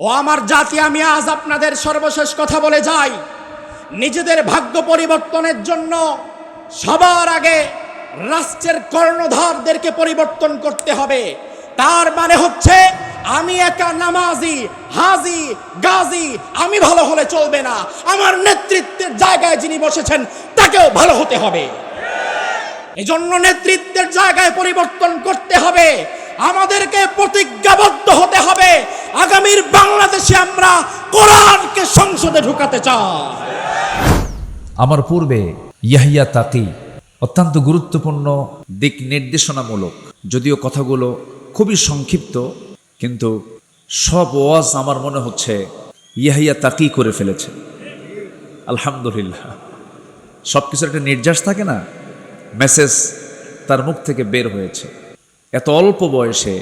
ও আমার জাতি, আমি আজ আপনাদের সর্বশেষ কথা বলে যাই। নিজেদের ভাগ্য পরিবর্তনের জন্য সবার আগে রাষ্ট্রের কর্ণধারদেরকে পরিবর্তন করতে হবে। তার মানে হচ্ছে, আমি একা নামাজি, হাজি, গাজী, আমি ভালো হলে চলবে না। আমার নেতৃত্বের জায়গায় যিনি বসেছেন, তাকেও ভালো হতে হবে। এজন্য নেতৃত্বের জায়গায় পরিবর্তন করতে হবে। আমাদেরকে প্রতিজ্ঞাবদ্ধ হতে হবে। আগামীর বাংলাদেশে আমরা কোরআনকে সংসদে ঢুকাতে চাই। আমার পূর্বে ইয়াহিয়া তাকি অত্যন্ত গুরুত্বপূর্ণ দিক নির্দেশনামূলক। যদিও কথাগুলো খুবই সংক্ষিপ্ত, কিন্তু সব ওয়াজ আমার মনে হচ্ছে ইয়াহিয়া তাকি করে ফেলেছে। আলহামদুলিল্লাহ। সব কিছুর একটা নির্যাস থাকে না? মেসেজ তার মুখ থেকে বের হয়েছে। এত অল্প বয়সে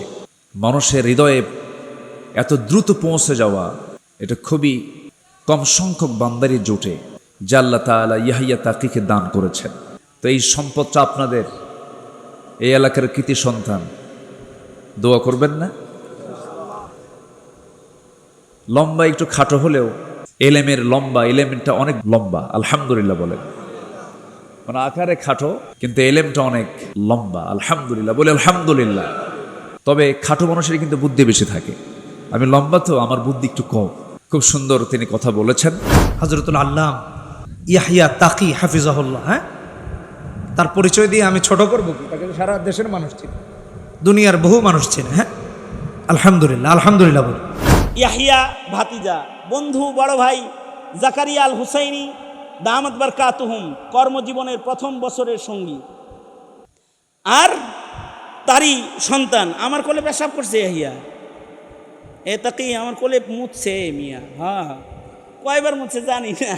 মানুষের হৃদয়ে এত দ্রুত পৌঁছে যাওয়া, এটা খুবই কম সংখ্যক বান্দারি জোটে আল্লাহ তালা ইয়াহিয়া তাকিকে দান করেছেন। তো এই সম্পদটা আপনাদের, এই এলাকার কৃতি সন্তান। দোয়া করবেন না? লম্বা একটু খাটো হলেও এলেমের লম্বা এলেমেনটা অনেক লম্বা, আলহামদুলিল্লাহ বলেন। মানে আকারে খাটো, কিন্তু এলেমটা অনেক লম্বা। আলহামদুলিল্লাহ, বলে আলহামদুলিল্লাহ। তবে খাটো মানুষের কিন্তু বুদ্ধি বেশি থাকে। আমি লম্বা তো, আমার বুদ্ধি একটু কম। খুব সুন্দর তিনি কথা বলেছেন। হজরতুল আল্লাম ইয়াহিয়া তাকি হাফিজাহুল্লাহ হ্যাঁ? তার পরিচয় দিয়ে আমি ছোট করব কি? তাকে সারা দেশের মানুষ ছিল দুনিয়ার বহু মানুষ ছিল হ্যাঁ? আলহামদুলিল্লাহ আলহামদুলিল্লাহ বলি। ইয়াহিয়া ভাতিজা, বন্ধু, বড় ভাই জাকারিয়া আল হুসাইনি দামদ বারকাতুহুম, কর্মজীবনের প্রথম বছরের সঙ্গী। আর তারই সন্তান, আমার কোলে পেশাব করছে ইয়াহিয়া। এ তাকি, আমার কোলে মুছছে মিয়া। হ্যাঁ কয়বার মুছছে জানি না।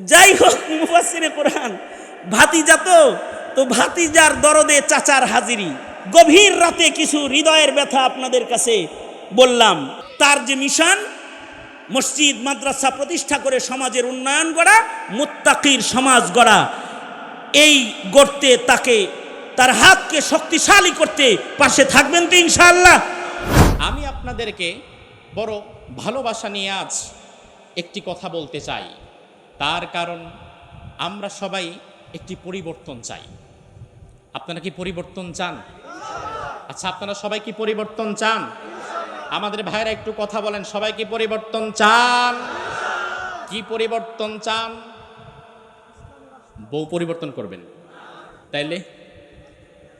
যাই হোক মুফাসিরে কোরআন। ভাতিজা তো তো ভাতিজার দরদে চাচার হাজিরি। গভীর রাতে কিছু হৃদয়ের ব্যথা আপনাদের কাছে বললাম। তার যে মিশন মসজিদ, মাদ্রাসা প্রতিষ্ঠা করে সমাজের উন্নয়ন করা মুত্তাকির সমাজ গড়া। এই গড়তে তাকে, তার হাতকে শক্তিশালী করতে পাশে থাকবেন তো ইনশাআল্লাহ। আমি আপনাদেরকে বড় ভালোবাসা নিয়ে আজ একটি কথা বলতে চাই। তার কারণ, আমরা সবাই একটি পরিবর্তন চাই। আপনারা কি পরিবর্তন চান? আচ্ছা আপনারা সবাই কি পরিবর্তন চান? আমাদের ভাইরা একটু কথা বলেন, সবাই কি পরিবর্তন চান? কি পরিবর্তন চান? বউ পরিবর্তন করবেন। তাইলে?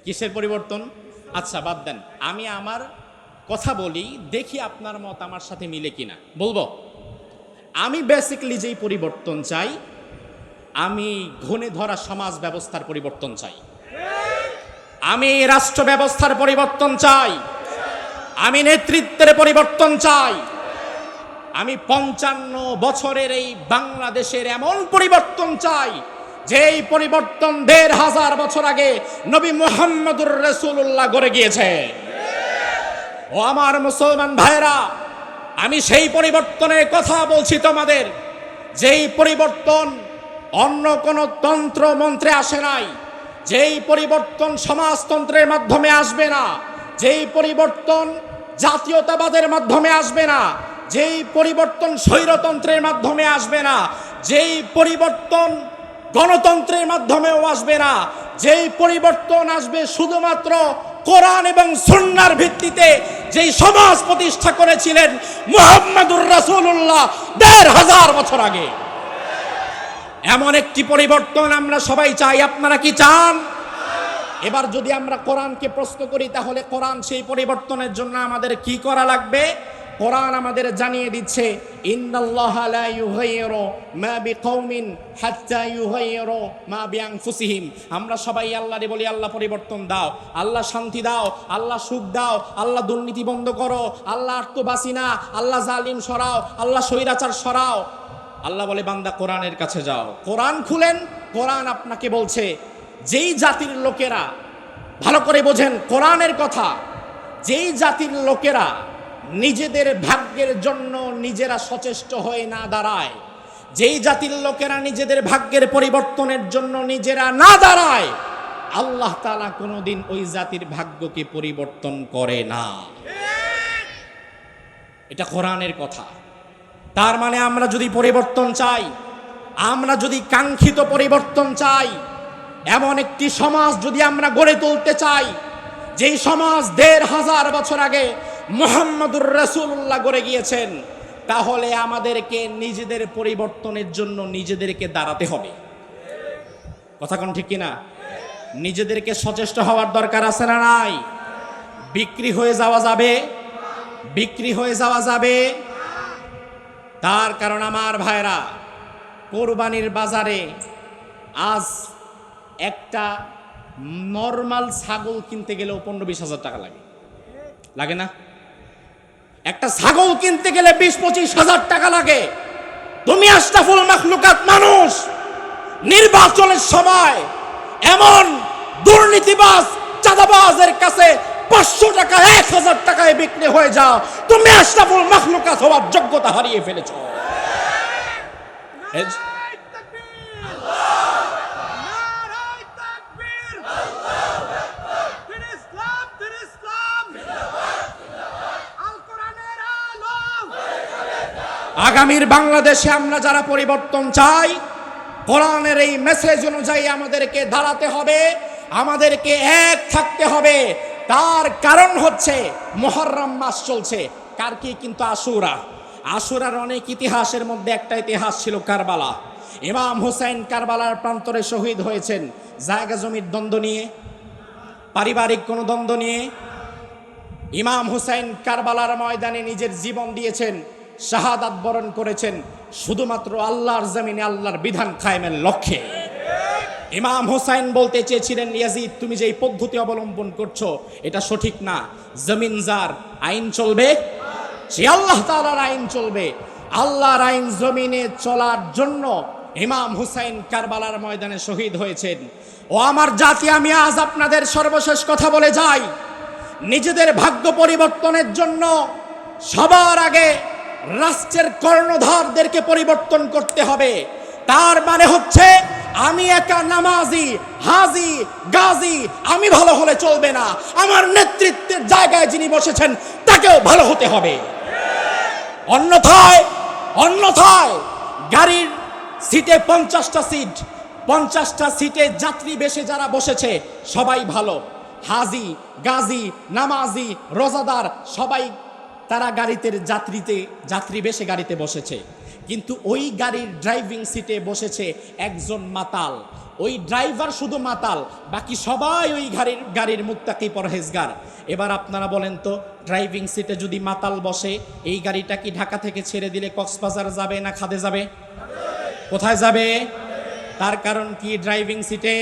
কিসের পরিবর্তন? আচ্ছা বাদ দেন। আমি আমার কথা বলি, দেখি আপনার মত আমার সাথে মিলে কিনা। বলব? আমি বেসিকলি যেই পরিবর্তন চাই, আমি ঘনে ধরা সমাজ ব্যবস্থার পরিবর্তন চাই। আমি রাষ্ট্র ব্যবস্থার পরিবর্তন চাই। আমি নেতৃত্বের পরিবর্তন চাই। আমি পঞ্চান্ন বছরের এই বাংলাদেশের এমন পরিবর্তন চাই, যেই পরিবর্তন দেড় হাজার বছর আগে নবী মুহাম্মদুর রসুল্লাহ গড়ে গিয়েছে। ও আমার মুসলমান ভাইরা আমি সেই পরিবর্তনের কথা বলছি তোমাদের, যেই পরিবর্তন অন্য কোনো তন্ত্র মন্ত্রে আসে নাই, যেই পরিবর্তন সমাজতন্ত্রের মাধ্যমে আসবে না, যেই পরিবর্তন জাতীয়তাবাদের মাধ্যমে আসবে না, যেই পরিবর্তন স্বৈরতন্ত্রের মাধ্যমে আসবে না, যেই পরিবর্তন গণতন্ত্রের মাধ্যমেও আসবে না, যেই পরিবর্তন আসবে শুধুমাত্র কোরআন এবং সুন্নার ভিত্তিতে, যেই সমাজ প্রতিষ্ঠা করেছিলেন মুহাম্মাদুর রাসূলুল্লাহ দেড় হাজার বছর আগে। এমন একটি পরিবর্তন আমরা সবাই চাই, আপনারা কি চান? এবার যদি আমরা কোরআনকে প্রশ্ন করি, তাহলে কোরআন সেই পরিবর্তনের জন্য আমাদের কি করা লাগবে? কোরআন আমাদের জানিয়ে দিচ্ছে আমরা সবাই আল্লাহরে বলি, আল্লাহ পরিবর্তন দাও, আল্লাহ শান্তি দাও, আল্লাহ সুখ দাও, আল্লাহ দুর্নীতি বন্ধ করো, আল্লাহ আত্মবাসী না, আল্লাহ জালিম সরাও, আল্লাহ স্বৈরাচার সরাও। আল্লাহ বলে, বান্দা কোরআনের কাছে যাও। কোরআন খুলেন, কোরআন আপনাকে বলছে যেই জাতির লোকেরা, ভালো করে বোঝেন কোরআনের কথা, যেই জাতির লোকেরা নিজেদের ভাগ্যের জন্য নিজেরা সচেষ্ট হয়ে না দাঁড়ায়, যেই জাতির লোকেরা নিজেদের ভাগ্যের পরিবর্তনের জন্য নিজেরা না দাঁড়ায়, আল্লাহ তালা কোনোদিন ওই জাতির ভাগ্যকে পরিবর্তন করে না। এটা কোরআনের কথা। তার মানে আমরা যদি পরিবর্তন চাই, আমরা যদি কাঙ্ক্ষিত পরিবর্তন চাই এমন একটি সমাজ যদি আমরা গড়ে তুলতে চাই, যেই সমাজ দেড় হাজার বছর আগে মোহাম্মদুর রসুল্লাহ গড়ে গিয়েছেন, তাহলে আমাদেরকে নিজেদের পরিবর্তনের জন্য নিজেদেরকে দাঁড়াতে হবে। কথা কোন ঠিক কিনা? নিজেদেরকে সচেষ্ট হওয়ার দরকার আছে না নাই? বিক্রি হয়ে যাওয়া যাবে? বিক্রি হয়ে যাওয়া যাবে? তার কারণ আমার ভাইরা, কোরবানির বাজারে আজ একটা নর্মাল ছাগল কিনতে গেলেও পনেরো বিশ হাজার টাকা লাগে। লাগে না? একটা ছাগল কিনতে গেলে বিশ পঁচিশ হাজার টাকা লাগে। তুমি আশরাফুল মাখলুকাত মানুষ, নির্বাচনের সময় এমন দুর্নীতিবাজ, চাঁদাবাজের কাছে পাঁচশো টাকা, এক হাজার টাকায় বিক্রি হয়ে যাও। তুমি আশরাফুল মাখলুকাত হওয়ার যোগ্যতা হারিয়ে ফেলেছ এজ- নারায় তাকবীর দিন ইসলাম দিন ইসলাম আল কোরআনের আলো আগামীর বাংলাদেশে আমরা যারা পরিবর্তন চাই, কোরআনের এই মেসেজ অনুযায়ী আমাদেরকে দাঁড়াতে হবে, আমাদেরকে এক থাকতে হবে। তার কারণ হচ্ছে মোহররম মাস চলছে। কার কি কিন্তু আশুরা? আশুরার অনেক ইতিহাসের মধ্যে একটা ইতিহাস ছিল কারবালা। ইমাম হুসাইন কারবালার প্রান্তরে শহীদ হয়েছেন। জায়গা জমির দ্বন্দ্ব নিয়ে, পারিবারিক কোনো দ্বন্দ্ব নিয়ে ইমাম হুসাইন কারবালার ময়দানে নিজের জীবন দিয়েছেন। শাহাদাত বরণ করেছেন শুধুমাত্র আল্লাহর জমিনে আল্লাহর বিধান কায়েমের লক্ষ্যে। ইমাম হুসাইন বলতে চেয়েছিলেন, ইয়াজিদ, তুমি যে পদ্ধতি অবলম্বন করছ, এটা সঠিক না। জমিন যার, আইন চলবে। সে আল্লাহ তাআলার আইন চলবে, আল্লাহর আইন জমিনে চলার জন্য ইমাম হুসাইন কারবালার ময়দানে শহীদ হয়েছেন। ও আমার জাতি, আমি আজ আপনাদের সর্বশেষ কথা বলে যাই। নিজেদের ভাগ্য পরিবর্তনের জন্য সবার আগে রাষ্ট্রের কর্ণধারদেরকে পরিবর্তন করতে হবে। তার মানে হচ্ছে, আমি একা নামাজি, হাজি, গাজী, আমি ভালো হলে চলবে না। আমার নেতৃত্বের জায়গায় যিনি বসেছেন, তাকেও ভালো হতে হবে। অন্যথায় অন্যথায় গাড়ির সিটে পঞ্চাশটা সিট, পঞ্চাশটা সিটে যাত্রী বেশে যারা বসেছে, সবাই ভালো। হাজি, গাজী, নামাজি, রোজাদার, সবাই তারা গাড়িতে যাত্রীতে, যাত্রী বেশে গাড়িতে বসেছে। কিন্তু ওই গাড়ির ড্রাইভিং সিটে বসেছে একজন মাতাল। ওই ড্রাইভার শুধু মাতাল, বাকি সবাই ওই গাড়ির গাড়ির মুক্তাকি পরহেজগার। এবার আপনারা বলেন তো ড্রাইভিং সিটে যদি মাতাল বসে, এই গাড়িটা কি ঢাকা থেকে ছেড়ে দিলে কক্সবাজার যাবে না খাদে যাবে? কোথায় যাবে? তার কারণ কি ড্রাইভিং সিটে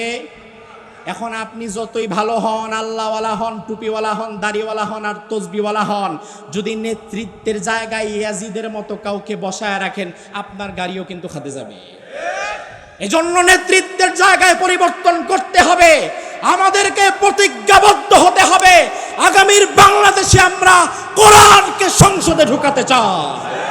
এখন আপনি যতই ভালো হন, আল্লাহওয়ালা হন, টুপিওয়ালা হন, দাড়িওয়ালা হন আর তসবিওয়ালা হন, যদি নেতৃত্বের জায়গায় ইয়াজিদের মতো কাউকে বসায় রাখেন, আপনার গাড়িও কিন্তু খাতে যাবে। এজন্য নেতৃত্বের জায়গায় পরিবর্তন করতে হবে। আমাদেরকে প্রতিজ্ঞাবদ্ধ হতে হবে। আগামীর বাংলাদেশে আমরা কোরআনকে সংসদে ঢুকাতে চাই।